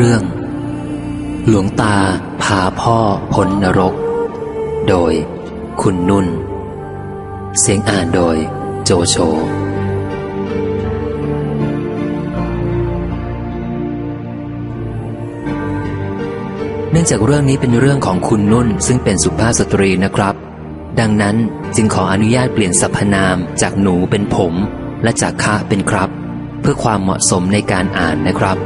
เรื่อง หลวงตาพาพ่อพ้นนรก โดยคุณนุ่น เสียงอ่านโดยโจโฉเนื่องจากเรื่องนี้เป็นเรื่องของคุณนุ่นซึ่งเป็นสุภาพสตรีนะครับ ดังนั้นจึงขออนุญาตเปลี่ยนสรรพนามจากหนูเป็นผม และจากข้าเป็นครับ เพื่อความเหมาะสมในการอ่านนะครับ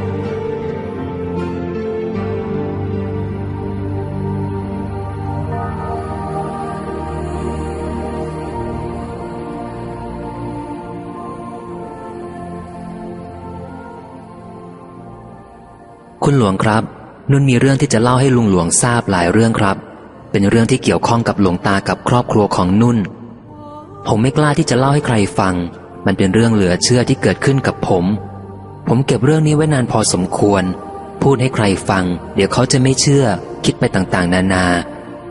คุณหลวงครับ นุ่นมีเรื่องที่จะเล่าให้ลุงหลวงทราบหลายเรื่องครับ เป็นเรื่องที่เกี่ยวข้องกับหลวงตากับครอบครัวของนุ่น ผมไม่กล้าที่จะเล่าให้ใครฟัง มันเป็นเรื่องเหลือเชื่อที่เกิดขึ้นกับผม ผมเก็บเรื่องนี้ไว้นานพอสมควร พูดให้ใครฟัง เดี๋ยวเขาจะไม่เชื่อ คิดไปต่างๆ นานา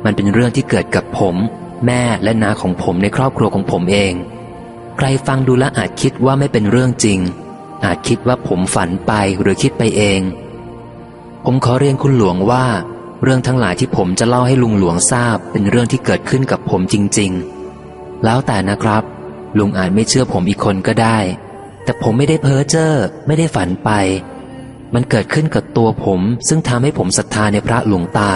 มันเป็นเรื่องที่เกิดกับผม แม่และนาของผมในครอบครัวของผมเอง ใครฟังดูแลวอาจคิดว่าไม่เป็นเรื่องจริงอาจคิดว่าผมฝันไปหรือคิดไปเอง ผมขอเรียนคุณหลวงว่า เรื่องทั้งหลายที่ผมจะเล่าให้ลุงหลวงทราบ เป็นเรื่องที่เกิดขึ้นกับผมจริง ๆ แล้วแต่นะครับ ลุงอาจไม่เชื่อผมอีกคนก็ได้ แต่ผมไม่ได้เพ้อเจ้อไม่ได้ฝันไป มันเกิดขึ้นกับตัวผม ซึ่งทำให้ผมศรัทธาในพระหลวงตา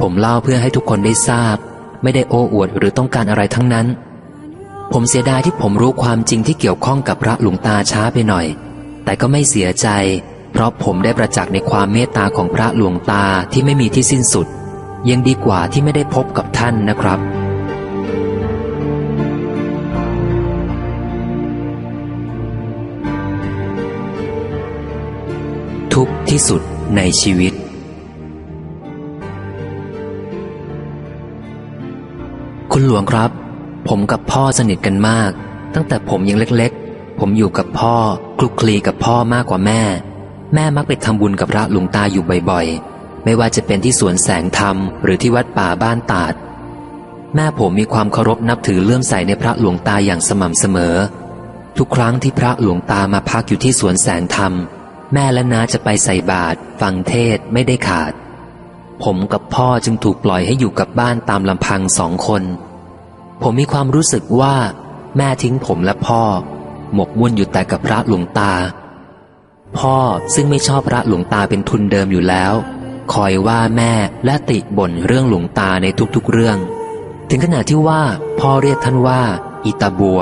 ผมเล่าเพื่อให้ทุกคนได้ทราบ ไม่ได้โอ้อวดหรือต้องการอะไรทั้งนั้น ผมเสียดายที่ผมรู้ความจริงที่เกี่ยวข้องกับพระหลวงตาช้าไปหน่อย แต่ก็ไม่เสียใจ เพราะผมได้ประจักษ์ในความเมตตาของพระหลวงตาที่ไม่มีที่สิ้นสุด ยังดีกว่าที่ไม่ได้พบกับท่านนะครับ ทุกที่สุดในชีวิต คุณหลวงครับ ผมกับพ่อสนิทกันมาก ตั้งแต่ผมยังเล็กๆ ผมอยู่กับพ่อคลุกคลีกับพ่อมากกว่าแม่ แม่มักไปทำบุญกับพระหลวงตาอยู่บ่อยๆ ไม่ว่าจะเป็นที่สวนแสงธรรมหรือที่วัดป่าบ้านตาด แม่ผมมีความเคารพนับถือเลื่อมใสในพระหลวงตาอย่างสม่ำเสมอ ทุกครั้งที่พระหลวงตามาพักอยู่ที่สวนแสงธรรม แม่และน้าจะไปใส่บาตรฟังเทศไม่ได้ขาด ผมกับพ่อจึงถูกปล่อยให้อยู่กับบ้านตามลำพังสองคน ผมมีความรู้สึกว่า แม่ทิ้งผมและพ่อ หมกมุ่นอยู่แต่กับพระหลวงตา พ่อซึ่งไม่ชอบพระหลวงตาเป็นทุนเดิมอยู่แล้ว คอยว่าแม่และติบ่นเรื่องหลวงตาในทุกๆเรื่อง ถึงขนาดที่ว่าพ่อเรียกท่านว่า อิตาบัว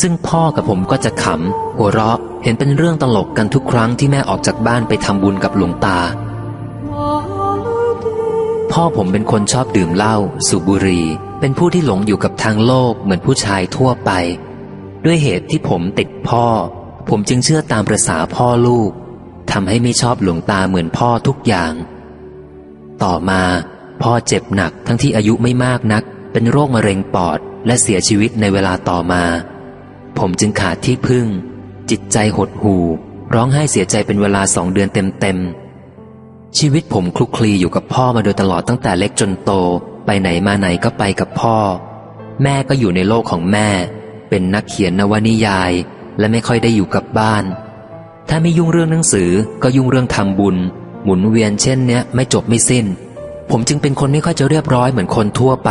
ซึ่งพ่อกับผมก็จะขำหัวเราะเห็นเป็นเรื่องตลกกันทุกครั้งที่แม่ออกจากบ้านไปทำบุญกับหลวงตา พ่อผมเป็นคนชอบดื่มเหล้าสูบบุหรี่ เป็นผู้ที่หลงอยู่กับทางโลกเหมือนผู้ชายทั่วไป ด้วยเหตุที่ผมติดพ่อ ผมจึงเชื่อตามประษาพ่อลูกทำให้ไม่ชอบหลวงตาเหมือนพ่อทุกอย่าง ต่อมาพ่อเจ็บหนักทั้งที่อายุไม่มากนัก เป็นโรคมะเร็งปอดและเสียชีวิตในเวลาต่อมา ผมจึงขาดที่พึ่ง จิตใจหดหู่ ร้องไห้เสียใจเป็นเวลาสองเดือนเต็มๆ ชีวิตผมคลุกคลีอยู่กับพ่อมาโดยตลอดตั้งแต่เล็กจนโต ไปไหนมาไหนก็ไปกับพ่อ แม่ก็อยู่ในโลกของแม่ เป็นนักเขียนนวนิยาย และไม่ค่อยได้อยู่กับบ้าน ถ้าไม่ยุ่งเรื่องหนังสือก็ยุ่งเรื่องทำบุญ หมุนเวียนเช่นเนี้ยไม่จบไม่สิ้น ผมจึงเป็นคนไม่ค่อยจะเรียบร้อยเหมือนคนทั่วไป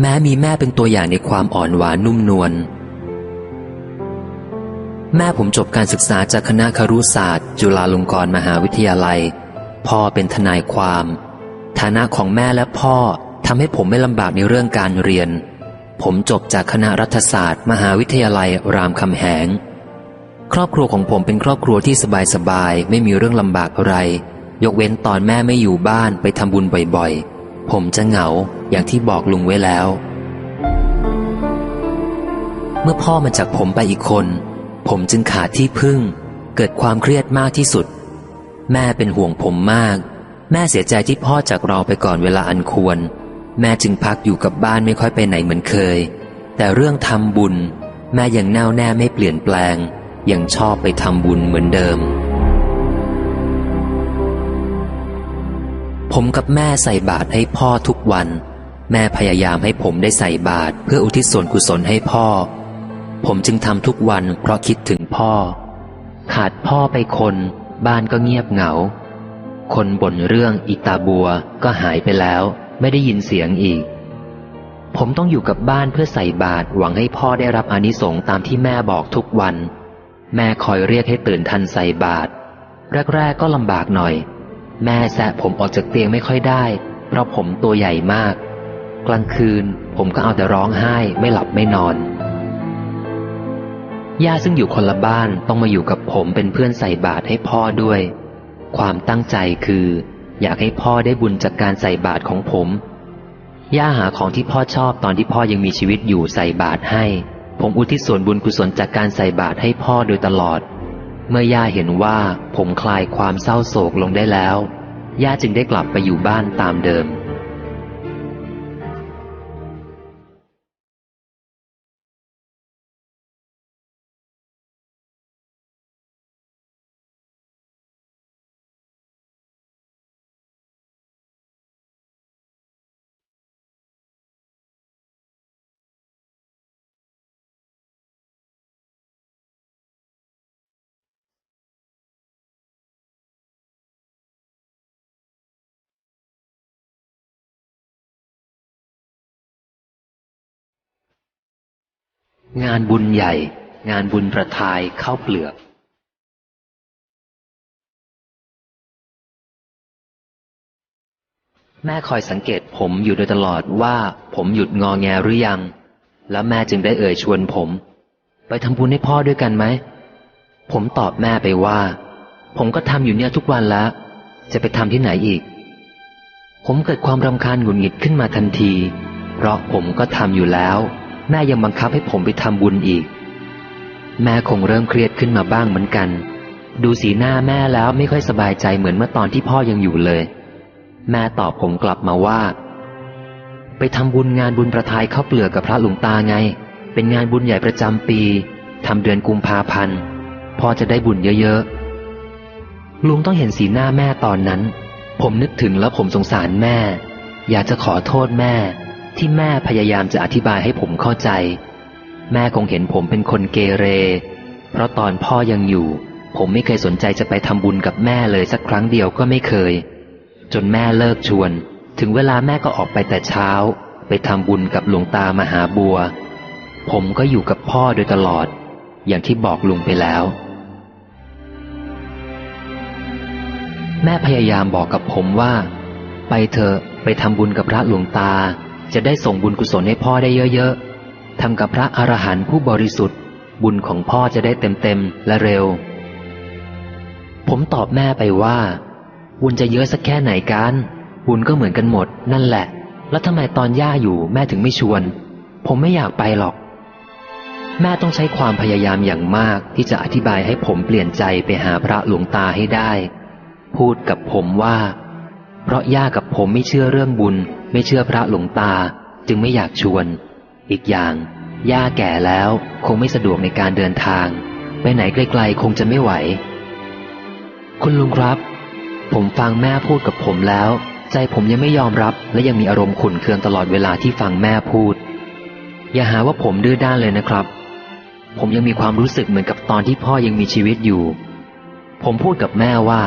แม้มีแม่เป็นตัวอย่างในความอ่อนหวานนุ่มนวลแม่ผมจบการศึกษาจากคณะครุศาสตร์ จุฬาลงกรณ์มหาวิทยาลัย พ่อเป็นทนายความ ฐานะของแม่และพ่อทำให้ผมไม่ลำบากในเรื่องการเรียน ผมจบจากคณะรัฐศาสตร์ มหาวิทยาลัยรามคำแหง ครอบครัวของผมเป็นครอบครัวที่สบายๆไม่มีเรื่องลำบากอะไร ยกเว้นตอนแม่ไม่อยู่บ้านไปทำบุญบ่อยๆ ผมจะเหงาอย่างที่บอกลุงไว้แล้ว เมื่อพ่อมาจากผมไปอีกคน ผมจึงขาดที่พึ่ง เกิดความเครียดมากที่สุด แม่เป็นห่วงผมมาก แม่เสียใจที่พ่อจากเราไปก่อนเวลาอันควร แม่จึงพักอยู่กับบ้านไม่ค่อยไปไหนเหมือนเคย แต่เรื่องทำบุญ แม่ยังแน่วแน่ไม่เปลี่ยนแปลง ยังชอบไปทำบุญเหมือนเดิม ผมกับแม่ใส่บาตรให้พ่อทุกวัน แม่พยายามให้ผมได้ใส่บาตรเพื่ออุทิศส่วนกุศลให้พ่อ ผมจึงทำทุกวันเพราะคิดถึงพ่อ ขาดพ่อไปคน บ้านก็เงียบเหงา คนบ่นเรื่องอิตาบัวก็หายไปแล้ว ไม่ได้ยินเสียงอีกผมต้องอยู่กับบ้านเพื่อใส่บาตรหวังให้พ่อได้รับอานิสงส์ตามที่แม่บอกทุกวัน แม่คอยเรียกให้ตื่นทันใส่บาตรแรก ๆ ก็ลำบากหน่อย แม่แซะผมออกจากเตียงไม่ค่อยได้ เพราะผมตัวใหญ่มาก กลางคืนผมก็เอาแต่ร้องไห้ไม่หลับไม่นอน ย่าซึ่งอยู่คนละบ้านต้องมาอยู่กับผมเป็นเพื่อนใส่บาตรให้พ่อด้วย ความตั้งใจคือ อยากให้พ่อได้บุญจากการใส่บาตรของผม ย่าหาของที่พ่อชอบตอนที่พ่อยังมีชีวิตอยู่ใส่บาตรให้ ผมอุทิศส่วนบุญกุศลจากการใส่บาตรให้พ่อโดยตลอด เมื่อย่าเห็นว่าผมคลายความเศร้าโศกลงได้แล้ว ย่าจึงได้กลับไปอยู่บ้านตามเดิม งานบุญใหญ่ งานบุญประทายเข้าเปลือกแม่คอยสังเกตผมอยู่โดยตลอดว่าผมหยุดงอแงหรือยัง แล้วแม่จึงได้เอ่ยชวนผม ไปทำบุญให้พ่อด้วยกันไหม ผมตอบแม่ไปว่า ผมก็ทำอยู่เนี่ยทุกวันแล้ว จะไปทำที่ไหนอีก ผมเกิดความรำคาญหงุดหงิดขึ้นมาทันที เพราะผมก็ทำอยู่แล้ว แม่ยังบังคับให้ผมไปทำบุญอีก แม่คงเริ่มเครียดขึ้นมาบ้างเหมือนกัน ดูสีหน้าแม่แล้วไม่ค่อยสบายใจเหมือนเมื่อตอนที่พ่อยังอยู่เลย แม่ตอบผมกลับมาว่า ไปทำบุญงานบุญประทายข้าวเปลือกกับพระหลวงตาไง เป็นงานบุญใหญ่ประจำปีทำเดือนกุมภาพันธ์พ่อจะได้บุญเยอะๆลุงต้องเห็นสีหน้าแม่ตอนนั้น ผมนึกถึงแล้วผมสงสารแม่ อยากจะขอโทษแม่ ที่แม่พยายามจะอธิบายให้ผมเข้าใจ แม่คงเห็นผมเป็นคนเกเร เพราะตอนพ่อยังอยู่ ผมไม่เคยสนใจจะไปทำบุญกับแม่เลยสักครั้งเดียวก็ไม่เคย จนแม่เลิกชวน ถึงเวลาแม่ก็ออกไปแต่เช้า ไปทำบุญกับหลวงตามหาบัว ผมก็อยู่กับพ่อโดยตลอด อย่างที่บอกลุงไปแล้ว แม่พยายามบอกกับผมว่า ไปเถอะไปทำบุญกับพระหลวงตา จะได้ส่งบุญกุศลให้พ่อได้เยอะๆทำกับพระอรหันต์ผู้บริสุทธิ์ บุญของพ่อจะได้เต็มๆและเร็ว ผมตอบแม่ไปว่า บุญจะเยอะสักแค่ไหนกัน บุญก็เหมือนกันหมด นั่นแหละ แล้วทำไมตอนย่าอยู่แม่ถึงไม่ชวน ผมไม่อยากไปหรอก แม่ต้องใช้ความพยายามอย่างมากที่จะอธิบายให้ผมเปลี่ยนใจไปหาพระหลวงตาให้ได้ พูดกับผมว่า เพราะย่ากับผมไม่เชื่อเรื่องบุญ ไม่เชื่อพระหลวงตา จึงไม่อยากชวน อีกอย่าง ย่าแก่แล้วคงไม่สะดวกในการเดินทาง ไปไหนไกลๆคงจะไม่ไหว คุณลุงครับ ผมฟังแม่พูดกับผมแล้ว ใจผมยังไม่ยอมรับ และยังมีอารมณ์ขุ่นเคืองตลอดเวลาที่ฟังแม่พูด อย่าหาว่าผมดื้อด้านเลยนะครับ ผมยังมีความรู้สึกเหมือนกับตอนที่พ่อยังมีชีวิตอยู่ ผมพูดกับแม่ว่า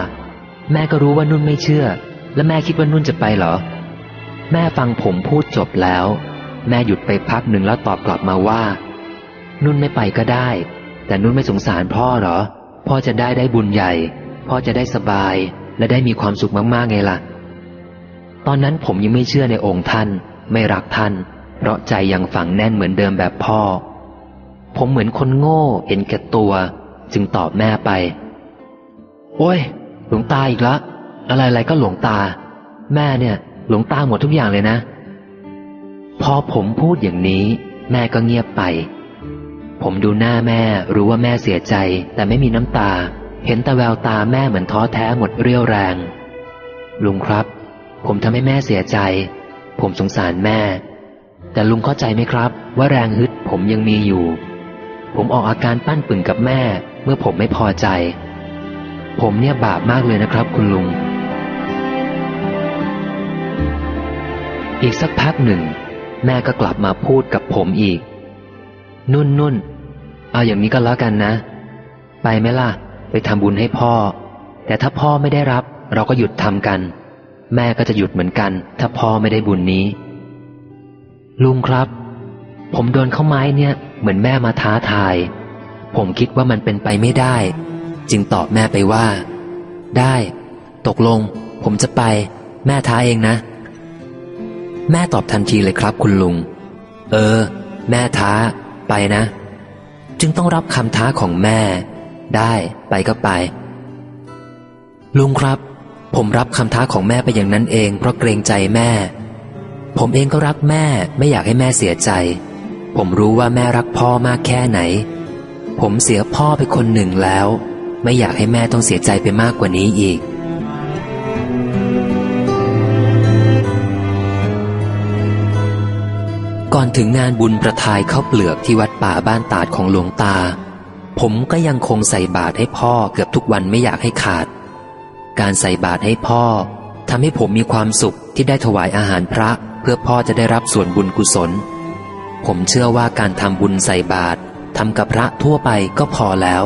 แม่ก็รู้ว่านุ่นไม่เชื่อ และแม่คิดว่านุ่นจะไปเหรอ แม่ฟังผมพูดจบแล้ว แม่หยุดไปพักหนึ่งแล้วตอบกลับมาว่า นุ่นไม่ไปก็ได้ แต่นุ่นไม่สงสารพ่อเหรอ พ่อจะได้ได้บุญใหญ่ พ่อจะได้สบาย และได้มีความสุขมากๆไงล่ะ ตอนนั้นผมยังไม่เชื่อในองค์ท่าน ไม่รักท่าน เพราะใจยังฝังแน่นเหมือนเดิมแบบพ่อ ผมเหมือนคนโง่เห็นแก่ตัว จึงตอบแม่ไป โอ้ยหลวงตาอีกละ อะไรๆก็หลวงตา แม่เนี่ย หลวงตาหมดทุกอย่างเลยนะ พอผมพูดอย่างนี้ แม่ก็เงียบไป ผมดูหน้าแม่รู้ว่าแม่เสียใจ แต่ไม่มีน้ำตา เห็นแต่แววตาแม่เหมือนท้อแท้หมดเรี่ยวแรง ลุงครับ ผมทำให้แม่เสียใจ ผมสงสารแม่ แต่ลุงเข้าใจไหมครับ ว่าแรงฮึดผมยังมีอยู่ ผมออกอาการปั้นปึ่งกับแม่ เมื่อผมไม่พอใจผมเนี่ยบาปมากเลยนะครับคุณลุง อีกสักพักหนึ่ง แม่ก็กลับมาพูดกับผมอีก นุ่นนุ่นเอาอย่างนี้ก็แล้วกันนะ ไปไหมล่ะ ไปทำบุญให้พ่อ แต่ถ้าพ่อไม่ได้รับ เราก็หยุดทำกัน แม่ก็จะหยุดเหมือนกัน ถ้าพ่อไม่ได้บุญนี้ ลุงครับ ผมโดนเข้าไม้เนี่ย เหมือนแม่มาท้าทาย ผมคิดว่ามันเป็นไปไม่ได้ จึงตอบแม่ไปว่า ได้ ตกลง ผมจะไป แม่ท้าเองนะ แม่ตอบทันทีเลยครับคุณลุง เออ แม่ท้า ไปนะ จึงต้องรับคำท้าของแม่ ได้ไปก็ไป ลุงครับ ผมรับคำท้าของแม่ไปอย่างนั้นเอง เพราะเกรงใจแม่ ผมเองก็รักแม่ไม่อยากให้แม่เสียใจ ผมรู้ว่าแม่รักพ่อมากแค่ไหน ผมเสียพ่อไปคนหนึ่งแล้ว ไม่อยากให้แม่ต้องเสียใจไปมากกว่านี้อีก ก่อนถึงงานบุญประทายข้าวเปลือกที่วัดป่าบ้านตาดของหลวงตา ผมก็ยังคงใส่บาตรให้พ่อเกือบทุกวันไม่อยากให้ขาด การใส่บาตรให้พ่อทำให้ผมมีความสุขที่ได้ถวายอาหารพระ เพื่อพ่อจะได้รับส่วนบุญกุศล ผมเชื่อว่าการทำบุญใส่บาตรทำกับพระทั่วไปก็พอแล้ว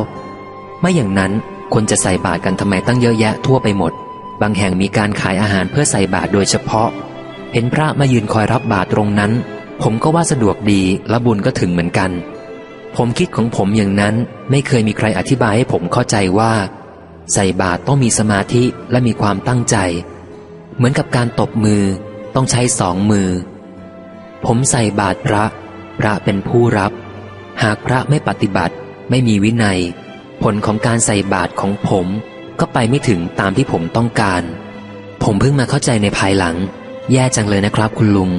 ไม่อย่างนั้นคนจะใส่บาตรกันทำไมตั้งเยอะแยะทั่วไปหมด บางแห่งมีการขายอาหารเพื่อใส่บาตรโดยเฉพาะ เห็นพระมายืนคอยรับบาตรตรงนั้น ผมก็ว่าสะดวกดีและบุญก็ถึงเหมือนกัน ผมคิดของผมอย่างนั้นไม่เคยมีใครอธิบายให้ผมเข้าใจว่า ใส่บาตรต้องมีสมาธิและมีความตั้งใจ เหมือนกับการตบมือต้องใช้สองมือ ผมใส่บาตรพระ พระเป็นผู้รับ หากพระไม่ปฏิบัติ ไม่มีวินัย ผลของการใส่บาตรของผมก็ไปไม่ถึงตามที่ผมต้องการ ผมเพิ่งมาเข้าใจในภายหลัง แย่จังเลยนะครับคุณลุง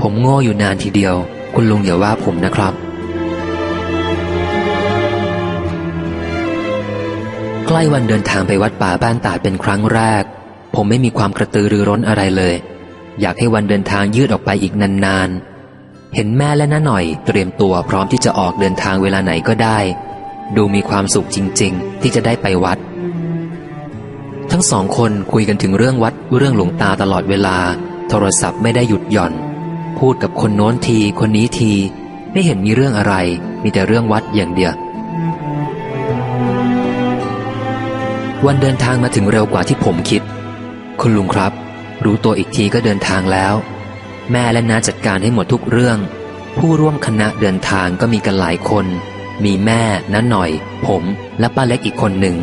ผมโง่อยู่นานทีเดียว คุณลุงอย่าว่าผมนะครับ ใกล้วันเดินทางไปวัดป่าบ้านตาดเป็นครั้งแรก ผมไม่มีความกระตือรือร้นอะไรเลย อยากให้วันเดินทางยืดออกไปอีกนานๆ เห็นแม่และน้าหน่อยเตรียมตัวพร้อมที่จะออกเดินทางเวลาไหนก็ได้ ดูมีความสุขจริง ๆ ที่จะได้ไปวัด ทั้งสองคนคุยกันถึงเรื่องวัดเรื่องหลวงตาตลอดเวลา โทรศัพท์ไม่ได้หยุดหย่อน พูดกับคนโน้นทีคนนี้ที ไม่เห็นมีเรื่องอะไร มีแต่เรื่องวัดอย่างเดียว วันเดินทางมาถึงเร็วกว่าที่ผมคิด คุณลุงครับ รู้ตัวอีกทีก็เดินทางแล้ว แม่และน้าจัดการให้หมดทุกเรื่อง ผู้ร่วมคณะเดินทางก็มีกันหลายคน มีแม่น้าหน่อย ผมและป้าเล็กอีกคนหนึ่ง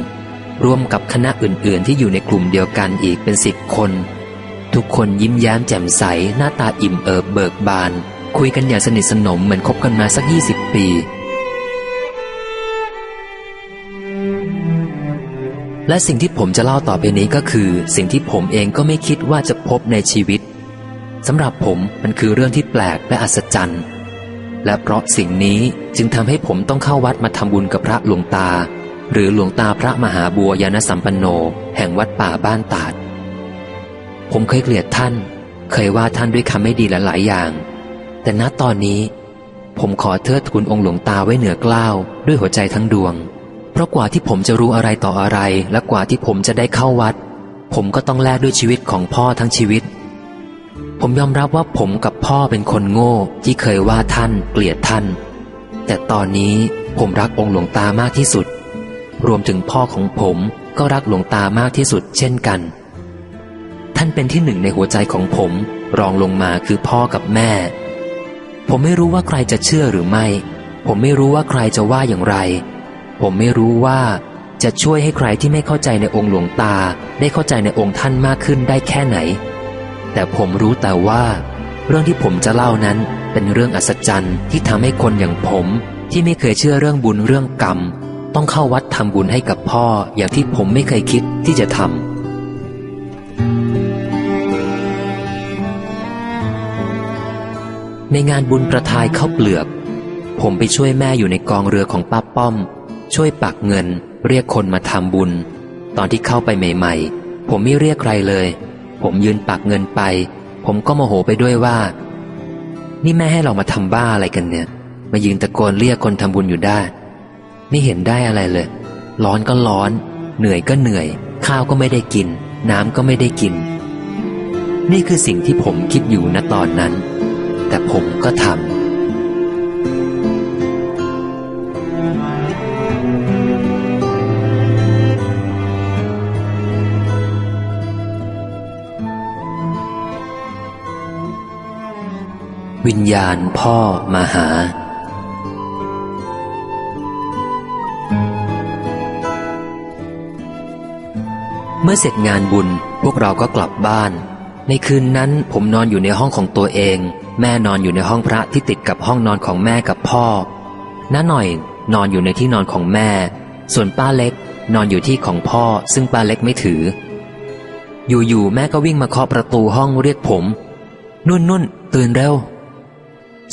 ร่วมกับคณะอื่นๆ ที่อยู่ในกลุ่มเดียวกันอีกเป็นสิบคน ทุกคนยิ้มแย้มแจ่มใส หน้าตาอิ่มเอิบเบิกบาน คุยกันอย่างสนิทสนมเหมือนคบกันมาสักยี่สิบปี และสิ่งที่ผมจะเล่าต่อไปนี้ก็คือ สิ่งที่ผมเองก็ไม่คิดว่าจะพบในชีวิตสำหรับผมมันคือเรื่องที่แปลกและอัศจรรย์ และเพราะสิ่งนี้จึงทำให้ผมต้องเข้าวัดมาทำบุญกับพระหลวงตา หรือหลวงตาพระมหาบัวยานสัมปันโน แห่งวัดป่าบ้านตาด ผมเคยเกลียดท่าน เคยว่าท่านด้วยคำไม่ดีหลายๆอย่าง แต่ณตอนนี้ ผมขอเทิดทูนองค์หลวงตาไว้เหนือกล้าวด้วยหัวใจทั้งดวง เพราะกว่าที่ผมจะรู้อะไรต่ออะไร และกว่าที่ผมจะได้เข้าวัด ผมก็ต้องแลกด้วยชีวิตของพ่อทั้งชีวิต ผมยอมรับว่าผมกับพ่อเป็นคนโง่ที่เคยว่าท่าน เกลียดท่าน แต่ตอนนี้ผมรักองค์หลวงตามากที่สุด รวมถึงพ่อของผมก็รักหลวงตามากที่สุดเช่นกันานเป็นที่หนึ่งในหัวใจของผม รองลงมาคือพ่อกับแม่ ผมไม่รู้ว่าใครจะเชื่อหรือไม่ ผมไม่รู้ว่าใครจะว่าอย่างไร ผมไม่รู้ว่าจะช่วยให้ใครที่ไม่เข้าใจในองค์หลวงตา ได้เข้าใจในองค์ท่านมากขึ้นได้แค่ไหน แต่ผมรู้แต่ว่า เรื่องที่ผมจะเล่านั้นเป็นเรื่องอัศจรรย์ที่ทำให้คนอย่างผมที่ไม่เคยเชื่อเรื่องบุญเรื่องกรรม ต้องเข้าวัดทำบุญให้กับพ่ออย่างที่ผมไม่เคยคิดที่จะทำ ในงานบุญประทายข้าวเปลือก ผมไปช่วยแม่อยู่ในกองเรือของป้าป้อม ช่วยปักเงิน เรียกคนมาทำบุญ ตอนที่เข้าไปใหม่ ๆ ผมไม่เรียกใครเลย ผมยืนปักเงินไป ผมก็โมโหไปด้วยว่า นี่แม่ให้เรามาทำบ้าอะไรกันเนี่ย มายืนตะโกนเรียกคนทำบุญอยู่ได้ ไม่เห็นได้อะไรเลย ร้อนก็ร้อน เหนื่อยก็เหนื่อย ข้าวก็ไม่ได้กิน น้ำก็ไม่ได้กิน นี่คือสิ่งที่ผมคิดอยู่ณตอนนั้น แต่ผมก็ทำวิญญาณพ่อมาหา เมื่อเสร็จงานบุญพวกเราก็กลับบ้าน ในคืนนั้นผมนอนอยู่ในห้องของตัวเอง แม่นอนอยู่ในห้องพระที่ติดกับห้องนอนของแม่กับพ่อน้าหน่อยนอนอยู่ในที่นอนของแม่ ส่วนป้าเล็กนอนอยู่ที่ของพ่อ ซึ่งป้าเล็กไม่ถือ อยู่ๆแม่ก็วิ่งมาเคาะประตูห้องเรียกผม นุ่นนุ่นตื่นเร็ว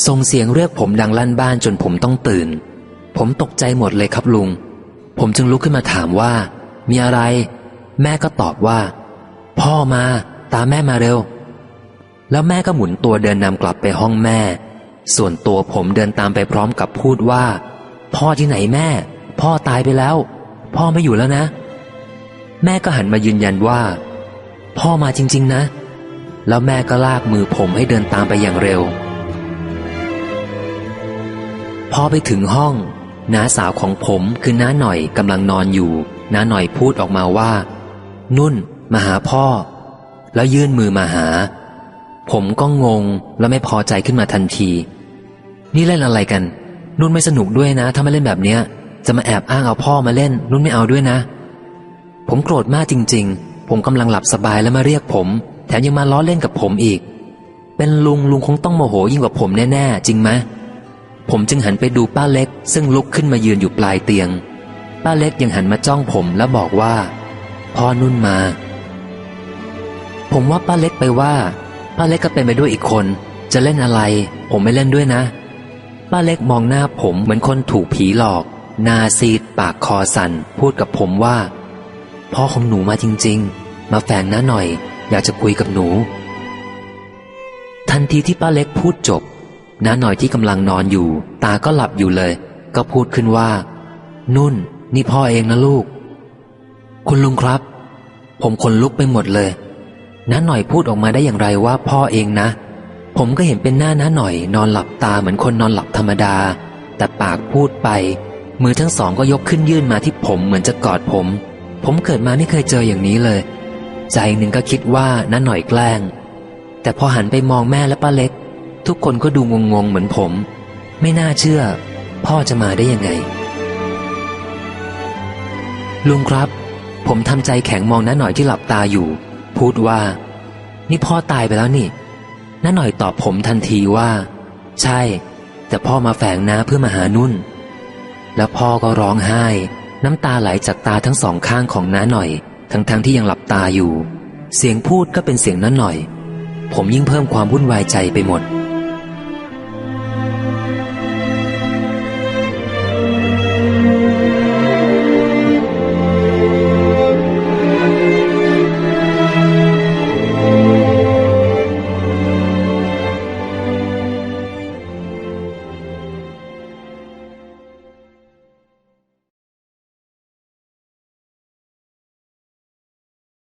ส่งเสียงเรียกผมดังลั่นบ้านจนผมต้องตื่น ผมตกใจหมดเลยครับลุง ผมจึงลุกขึ้นมาถามว่า มีอะไร แม่ก็ตอบว่า พ่อมา ตามแม่มาเร็ว แล้วแม่ก็หมุนตัวเดินนำกลับไปห้องแม่ ส่วนตัวผมเดินตามไปพร้อมกับพูดว่า พ่อที่ไหนแม่ พ่อตายไปแล้ว พ่อไม่อยู่แล้วนะ แม่ก็หันมายืนยันว่า พ่อมาจริง ๆ นะ แล้วแม่ก็ลากมือผมให้เดินตามไปอย่างเร็ว พอไปถึงห้องน้าสาวของผมคือน้าหน่อยกำลังนอนอยู่น้าหน่อยพูดออกมาว่า นุ่น มาหาพ่อ แล้วยื่นมือมาหา ผมก็งงและไม่พอใจขึ้นมาทันที นี่เล่นอะไรกัน นุ่นไม่สนุกด้วยนะ ถ้าไมาเล่นแบบเนี้ย จะมาแอบอ้างเอาพ่อมาเล่น นุ่นไม่เอาด้วยนะ ผมโกรธมากจริง ๆ ผมกำลังหลับสบายแล้วมาเรียกผม แถมยังมาล้อเล่นกับผมอีก เป็นลุงลุงคงต้องโมโหยิ่งกว่าผมแน่ๆจริงไหมผมจึงหันไปดูป้าเล็ก ซึ่งลุกขึ้นมายืนอยู่ปลายเตียง ป้าเล็กยังหันมาจ้องผมแล้วบอกว่า พ่อนุ่นมา ผมว่าป้าเล็กไปว่าป้าเล็กก็เป็นไปด้วยอีกคน จะเล่นอะไร ผมไม่เล่นด้วยนะป้าเล็กมองหน้าผมเหมือนคนถูกผีหลอกหน้าซีดปากคอสัน่น พูดกับผมว่า พ่อของหนูมาจริง ๆ มาแฝงน้าหน่อย อยากจะคุยกับหนู ทันทีที่ป้าเล็กพูดจบน้าหน่อยที่กำลังนอนอยู่ ตาก็หลับอยู่เลย ก็พูดขึ้นว่า นุ่น นี่พ่อเองนะลูก คุณลุงครับ ผมขนลุกไปหมดเลย น้าหน่อยพูดออกมาได้อย่างไรว่าพ่อเองนะ ผมก็เห็นเป็นหน้าน้าหน่อย นอนหลับตาเหมือนคนนอนหลับธรรมดา แต่ปากพูดไป มือทั้งสองก็ยกขึ้นยื่นมาที่ผมเหมือนจะกอดผม ผมเกิดมาไม่เคยเจออย่างนี้เลย ใจหนึ่งก็คิดว่าน้าหน่อยแกล้ง แต่พอหันไปมองแม่และป้าเล็ก ทุกคนก็ดูงงๆเหมือนผม ไม่น่าเชื่อ พ่อจะมาได้ยังไง ลุงครับ ผมทำใจแข็งมองน้าหน่อยที่หลับตาอยู่ พูดว่า นี่พ่อตายไปแล้วนี่น้าหน่อยตอบผมทันทีว่า ใช่ แต่พ่อมาแฝงน้าเพื่อมาหานุ่น แล้วพ่อก็ร้องไห้ น้ำตาไหลจากตาทั้งสองข้างของน้าหน่อย ทั้งๆทที่ยังหลับตาอยู่ เสียงพูดก็เป็นเสียงน้าหน่อย ผมยิ่งเพิ่มความวุ่นวายใจไปหมด